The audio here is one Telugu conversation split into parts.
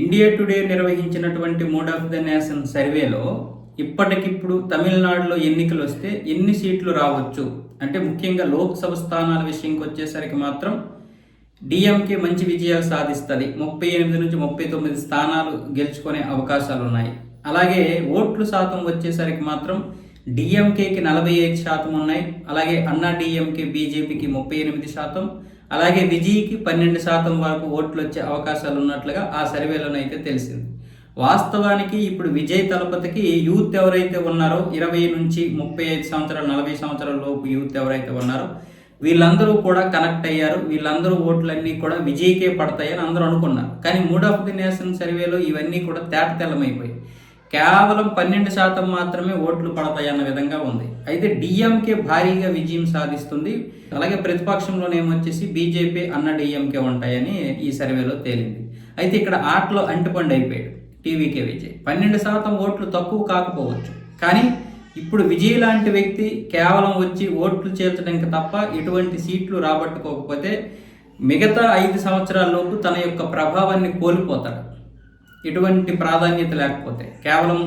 ఇండియా టుడే నిర్వహించినటువంటి మూడ్ ఆఫ్ ద నేషన్ సర్వేలో ఇప్పటికిప్పుడు తమిళనాడులో ఎన్నికలు వస్తే ఎన్ని సీట్లు రావచ్చు? అంటే ముఖ్యంగా లోక్సభ స్థానాల విషయంకి వచ్చేసరికి మాత్రం డిఎంకే మంచి విజయాలు సాధిస్తుంది. ముప్పై ఎనిమిది నుంచి ముప్పై తొమ్మిది స్థానాలు గెలుచుకునే అవకాశాలు ఉన్నాయి అలాగే ఓట్లు శాతం వచ్చేసరికి మాత్రం డిఎంకేకి నలభై ఐదు శాతం ఉన్నాయి. అలాగే అన్నా డిఎంకే బీజేపీకి ముప్పై ఎనిమిది శాతం. అలాగే విజయ్కి పన్నెండు శాతం వరకు ఓట్లు వచ్చే అవకాశాలు ఉన్నట్లుగా ఆ సర్వేలోనైతే తెలిసింది. వాస్తవానికి ఇప్పుడు విజయ్ తలపతికి యూత్ ఎవరైతే ఉన్నారో ఇరవై నుంచి ముప్పై ఐదు సంవత్సరాలు నలభై సంవత్సరాల లోపు యూత్ ఎవరైతే ఉన్నారో వీళ్ళందరూ కూడా కనెక్ట్ అయ్యారు. వీళ్ళందరూ ఓట్లన్నీ కూడా విజయ్కే పడతాయని అందరూ అనుకున్నారు. కానీ మూడ్ ఆఫ్ ది నేషన్ సర్వేలో ఇవన్నీ కూడా తేట తెల్లమైపోయాయి కేవలం పన్నెండు శాతం మాత్రమే ఓట్లు పడతాయన్న విధంగా ఉంది. అయితే డిఎంకే భారీగా విజయం సాధిస్తుంది. అలాగే ప్రతిపక్షంలోనే ఏమొచ్చేసి బీజేపీ అన్న డిఎంకే ఉంటాయని ఈ సర్వేలో తేలింది. అయితే ఇక్కడ ఆటలో అంటుపండు అయిపోయాడు టీవీకే విజయ్. పన్నెండు శాతం ఓట్లు తక్కువ కాకపోవచ్చు. కానీ ఇప్పుడు విజయ్ లాంటి వ్యక్తి కేవలం వచ్చి ఓట్లు చేర్చడానికి తప్ప ఎటువంటి సీట్లు రాబట్టుకోకపోతే మిగతా ఐదు సంవత్సరాల్లోపు తన యొక్క ప్రభావాన్ని కోల్పోతాడు. ఎటువంటి ప్రాధాన్యత లేకపోతే కేవలం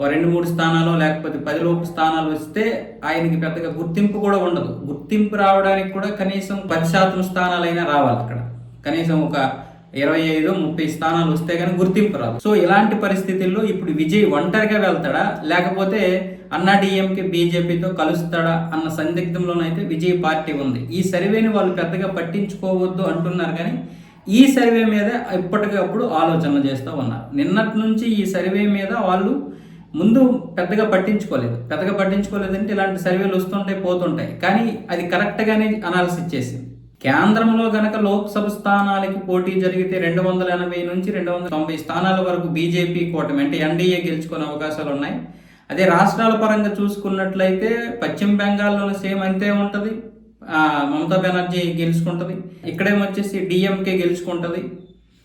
ఓ రెండు మూడు స్థానాలు లేకపోతే పది లోపు స్థానాలు వస్తే ఆయనకి పెద్దగా గుర్తింపు కూడా ఉండదు. గుర్తింపు రావడానికి కూడా కనీసం పది శాతం స్థానాలైనా రావాలి అక్కడ. కనీసం ఒక ఇరవై ఐదు ముప్పై స్థానాలు వస్తే కానీ గుర్తింపు రాదు. సో ఇలాంటి పరిస్థితుల్లో ఇప్పుడు విజయ్ ఒంటరిగా వెళ్తాడా? లేకపోతే అన్నా డిఎంకే బీజేపీతో కలుస్తాడా అన్న సందిగ్ధంలోనైతే విజయ్ పార్టీ ఉంది. ఈ సర్వేని వాళ్ళు పెద్దగా పట్టించుకోవద్దు అంటున్నారు కానీ ఈ సర్వే మీద ఇప్పటికప్పుడు ఆలోచనలు చేస్తూ ఉన్నారు. నిన్నటి నుంచి ఈ సర్వే మీద వాళ్ళు ముందు పెద్దగా పట్టించుకోలేదు. పెద్దగా పట్టించుకోలేదంటే ఇలాంటి సర్వేలు వస్తుంటాయి పోతుంటాయి. కానీ అది కరెక్ట్గానే అనాలిసిస్ చేసింది. కేంద్రంలో గనక లోక్సభ స్థానాలకి పోటీ జరిగితే రెండు వందల ఎనభై నుంచి రెండు వందల తొంభై స్థానాల వరకు బీజేపీ కూటమి అంటే ఎన్డీఏ గెలుచుకునే అవకాశాలు ఉన్నాయి. అదే రాష్ట్రాల పరంగా చూసుకున్నట్లయితే పశ్చిమ బెంగాల్లోనూ సేమ్ అంతే ఉంటుంది. మమతా బెనర్జీ గెలుచుకుంటుంది. ఇక్కడేమొచ్చేసి డిఎంకే గెలుచుకుంటుంది.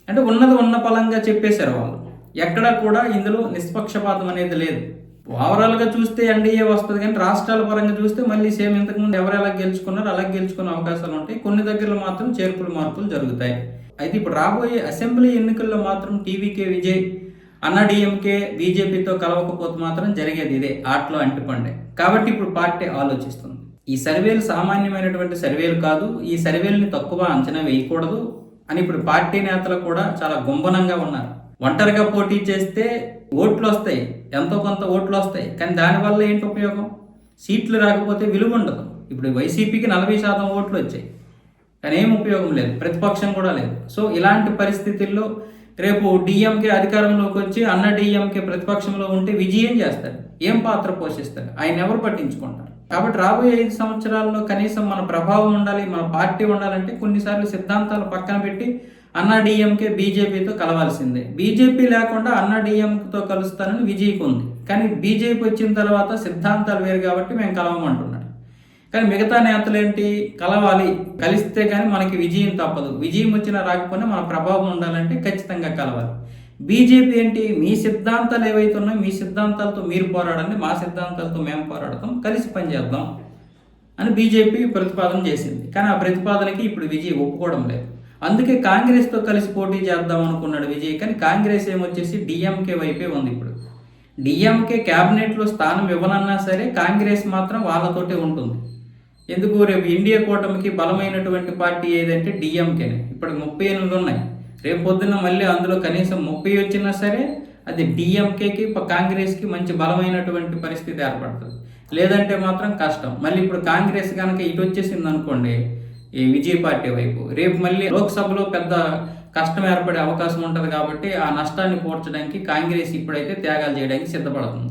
అంటే ఉన్నది ఉన్న పలంగా చెప్పేశారు వాళ్ళు. ఎక్కడ కూడా ఇందులో నిష్పక్షపాతం అనేది లేదు. ఓవరాల్గా చూస్తే ఎన్డీఏ వస్తుంది కానీ రాష్ట్రాల పరంగా చూస్తే మళ్ళీ సేమ్ ఇంతకుముందు ఎవరు ఎలా గెలుచుకున్నారో అలా గెలుచుకునే అవకాశాలు ఉంటాయి. కొన్ని దగ్గరలో మాత్రం చేర్పులు మార్పులు జరుగుతాయి. అయితే ఇప్పుడు రాబోయే అసెంబ్లీ ఎన్నికల్లో మాత్రం టీవీకే విజయ్ అన్న డిఎంకే బీజేపీతో కలవకపోతే మాత్రం జరిగేది ఇదే. ఆటలో అంటిపండే. కాబట్టి ఇప్పుడు పార్టీ ఆలోచిస్తుంది. ఈ సర్వేలు సామాన్యమైనటువంటి సర్వేలు కాదు ఈ సర్వేలని తక్కువ అంచనా వేయకూడదు అని ఇప్పుడు పార్టీ నేతలు కూడా చాలా గుంభనంగా ఉన్నారు. ఒంటరిగా పోటీ చేస్తే ఓట్లు వస్తాయి ఎంతో కొంత ఓట్లు వస్తాయి కానీ దానివల్ల ఏంటి ఉపయోగం? సీట్లు రాకపోతే విలువ ఉండదు. ఇప్పుడు వైసీపీకి నలభై శాతం ఓట్లు వచ్చాయి కానీ ఏం ఉపయోగం లేదు ప్రతిపక్షం కూడా లేదు. సో ఇలాంటి పరిస్థితుల్లో రేపు డిఎంకే అధికారంలోకి వచ్చి అన్న డిఎంకే ప్రతిపక్షంలో ఉంటే విజయం చేస్తాడు ఏం పాత్ర పోషిస్తాడు ఆయన ఎవరు పట్టించుకుంటారు? కాబట్టి రాబోయే ఐదు సంవత్సరాల్లో కనీసం మన ప్రభావం ఉండాలి మన పార్టీ ఉండాలంటే కొన్నిసార్లు సిద్ధాంతాలు పక్కన పెట్టి అన్నా డిఎంకే బీజేపీతో కలవాల్సిందే. బీజేపీ లేకుండా అన్నా డిఎంకేతో కలుస్తానని విజయ్కి ఉంది. కానీ బీజేపీ వచ్చిన తర్వాత సిద్ధాంతాలు వేరు కాబట్టి మేము కలవమంటున్నాడు కానీ మిగతా నేతలు ఏంటి? కలవాలి. కలిస్తే కానీ మనకి విజయం తప్పదు. విజయం వచ్చినా రాకపోయినా మన ప్రభావం ఉండాలంటే ఖచ్చితంగా కలవాలి. బీజేపీ ఏంటి? మీ సిద్ధాంతాలు ఏవైతే ఉన్నాయో మీ సిద్ధాంతాలతో మీరు పోరాడండి మా సిద్ధాంతాలతో మేము పోరాడతాం కలిసి పనిచేద్దాం అని బీజేపీ ప్రతిపాదన చేసింది. కానీ ఆ ప్రతిపాదనకి ఇప్పుడు విజయ్ ఒప్పుకోవడం లేదు. అందుకే కాంగ్రెస్తో కలిసి పోటీ చేద్దాం అనుకున్నాడు విజయ్. కానీ కాంగ్రెస్ ఏమొచ్చేసి డిఎంకే వైపే ఉంది ఇప్పుడు. డిఎంకే క్యాబినెట్లో స్థానం ఇవ్వనన్నా సరే కాంగ్రెస్ మాత్రం వాళ్ళతోటే ఉంటుంది. ఎందుకు రేపు ఇండియా కూటమికి బలమైనటువంటి పార్టీ ఏదంటే డిఎంకేనే. ఇప్పటికి ముప్పై ఎనిమిది ఉన్నాయి. రేపు పొద్దున్న మళ్ళీ అందులో కనీసం ముప్పై వచ్చినా సరే అది డిఎంకేకి కాంగ్రెస్కి మంచి బలమైనటువంటి పరిస్థితి ఏర్పడుతుంది. లేదంటే మాత్రం కష్టం. మళ్ళీ ఇప్పుడు కాంగ్రెస్ కనుక ఇటు వచ్చేసింది అనుకోండి ఈ విజయ్ పార్టీ వైపు రేపు మళ్ళీ లోక్సభలో పెద్ద కష్టం ఏర్పడే అవకాశం ఉంటుంది కాబట్టి ఆ నష్టాన్ని పూడ్చడానికి కాంగ్రెస్ ఇప్పుడైతే త్యాగాలు చేయడానికి సిద్ధపడుతుంది.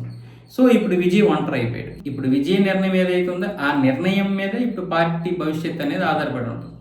సో ఇప్పుడు విజయ్ ఒంటరి అయిపోయాడు. ఇప్పుడు విజయ నిర్ణయం ఏదైతే ఉందో ఆ నిర్ణయం మీద ఇప్పుడు పార్టీ భవిష్యత్ అనేది ఆధారపడి ఉంటుంది.